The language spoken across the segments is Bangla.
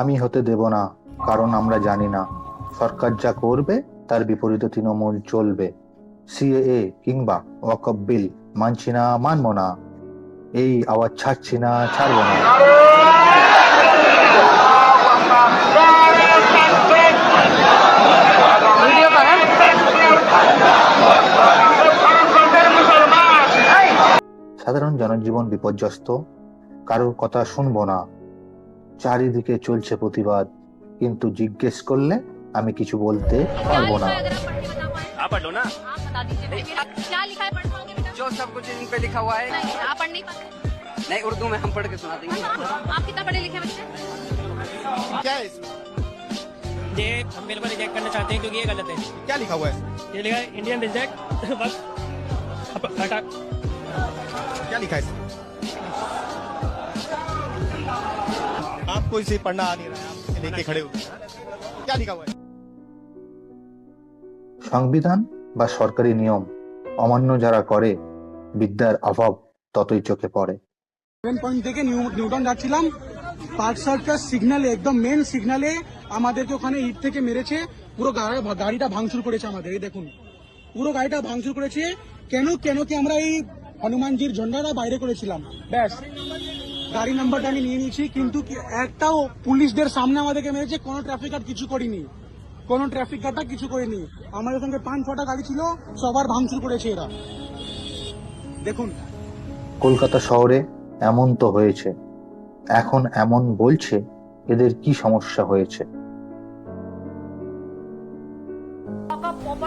আমি হতে দেব না, কারণ আমরা জানি না। সরকার যা করবে, তার বিপরীতে তৃণমূল চলবে। সিএএ কিংবা ওয়াকফ বিল মানছি না, মানব না। এই আওয়াজ ছাড়ছি না, ছাড়ব না। সাধারণ জনজীবন বিপর্যস্ত, কারোর কথা শুনব না। চারিদিকে চলছে প্রতিবাদ কিন্তু জিজ্ঞেস করলে আমি কিছু বলতে পারবো না आप पढ़ लो ना आप बता दीजिए बेटा क्या लिखा है पढ़ पाओगे बेटा जो सब कुछ इन पे लिखा हुआ है नहीं आप पढ़ नहीं पाते नहीं उर्दू में हम पढ़ के सुना देंगे आप कितना पढ़े लिखे बच्चे ये हम बिल्कुल रिजेक्ट करना चाहते हैं क्योंकि ये गलत है क्या लिखा हुआ है ये लिखा है इंडियन रिजेक्ट बस अब हटा क्या लिखा है इसमें? आपको इसे पढ़ना आ नहीं रहा है आप इसे लेके खड़े हो क्या लिखा हुआ है সংবিধান বা সরকারি নিয়ম অমান্য যারা করে বিদ্যার অভাব ততই চোখে পড়ে সেভেন পয়েন্ট থেকে নিউ- নিউটন যাচ্ছিলাম পার্ক সার্কাস সিগন্যালে একদম মেন সিগন্যালে আমাদেরকে ওখানে ইট থেকে মেরেছে পুরো গা- গাড়িটা ভাঙচুর করেছে আমাদের এই দেখুন পুরো গাড়িটা ভাঙচুর করেছে কেন কেন কি আমরা এই হনুমানজির ঝন্ডাটা বাইরে করেছিলাম ব্যাস গাড়ি নাম্বারটা আমি নিয়ে নিয়েছি, কিন্তু একটাও পুলিশদের সামনে আমাদেরকে মেরেছে, কোনো ট্রাফিক গার্ড কিছু করিনি। কোনো ট্রাফিক গার্ডটা কিছু করিনি। আমাদের সঙ্গে পাঁচ ছটা গাড়ি ছিল, সবার ভাঙচুর করেছে এরা। দেখুন। কলকাতা শহরে এমন তো হয়েছে। এখন এমন বলছে, এদের কি সমস্যা হয়েছে?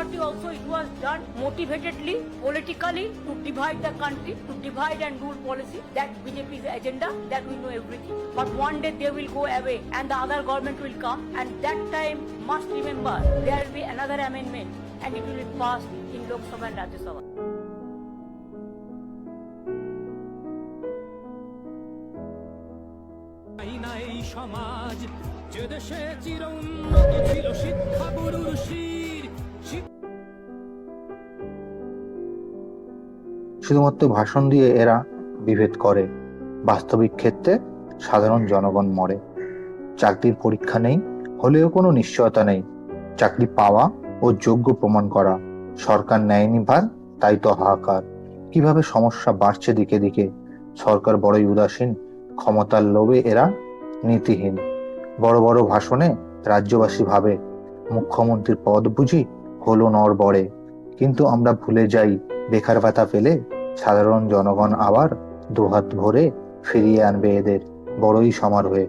Poverty also it was done motivatedly, politically to divide the country, to divide and rule policy. That BJP's agenda, that we know everything. But one day they will go away and the other government will come and that time must remember there will be another amendment and it will be passed in Lok Sabha and Rajya Sabha. সমাজ যে দেশে চির উন্নত ছিল শিক্ষা গুরুর শুধুমাত্র ভাষণ দিয়ে এরা বিভেদ করে। বাস্তবিক ক্ষেত্রে সাধারণ জনগণ মরে। চাকরির পরীক্ষা নেই, হলেও কোনো নিশ্চয়তা নেই। চাকরি পাওয়া ও যোগ্য প্রমাণ করা। সরকার নেয়নি ভার, তাই তো হাহাকার। কীভাবে সমস্যা বাড়ছে দিকে দিকে? সরকার বড়ই উদাসীন, ক্ষমতার লোভে এরা নীতিহীন। বড় বড় ভাষণে রাজ্যবাসী ভাবে, মুখ্যমন্ত্রীর পদ বুঝি হলো নর বড়ে কিন্তু আমরা ভুলে যাই, বেকার ভাতা পেলে সাধারণ জনগণ আবার দুহাত ভরে ফিরিয়ে আনবে এদের। বড়ই সমারোহে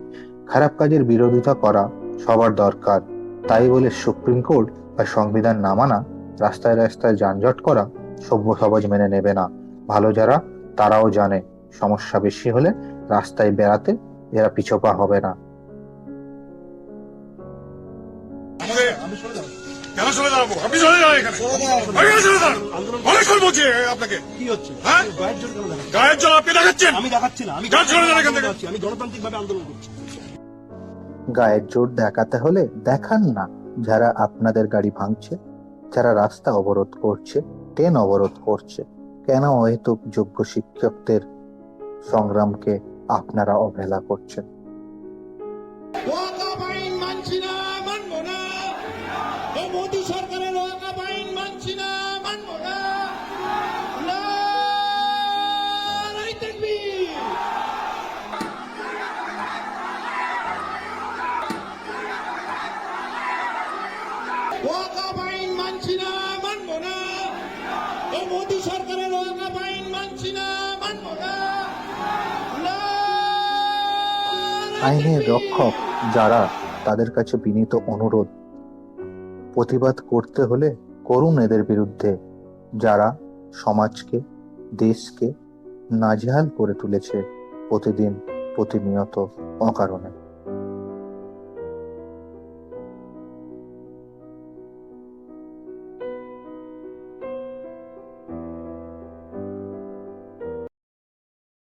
খারাপ কাজের বিরোধিতা করা সবার দরকার। তাই বলে সুপ্রিম কোর্ট বা সংবিধান না মানা, রাস্তায় রাস্তায় যানজট করা সভ্য সমাজ মেনে নেবে না। ভালো যারা, তারাও জানে, সমস্যা বেশি হলে রাস্তায় বেড়াতে এরা পিছপা হবে না। কেন চলে দাঁড়াবো আপনি চলে যান এখানে। আমি বলছি আপনাকে। কি হচ্ছে? হ্যাঁ? গায়ের জোর কেন দেখাচ্ছেন? গায়ের জল আপনি দেখাচ্ছেন? আমি দেখাচ্ছি না আমি যান, চলে যান এখান থেকে। দেখাচ্ছি, আমি গণতান্ত্রিক ভাবে আন্দোলন করছি। গায়ের জোর দেখাতে হলে দেখান না। যারা আপনাদের গাড়ি ভাঙছে যারা রাস্তা অবরোধ করছে ট্রেন অবরোধ করছে কেন অহেতুক যোগ্য শিক্ষকদের সংগ্রামকে আপনারা অবহেলা করছেন? মানছি না মানবো না। মোদী সরকারের আইনের রক্ষক যারা তাদের কাছে বিনীত অনুরোধ, প্রতিবাদ করতে হলে করুন এদের বিরুদ্ধে, যারা সমাজকে, দেশকে নাজেহাল করে তুলেছে প্রতিদিন প্রতিনিয়ত অকারণে।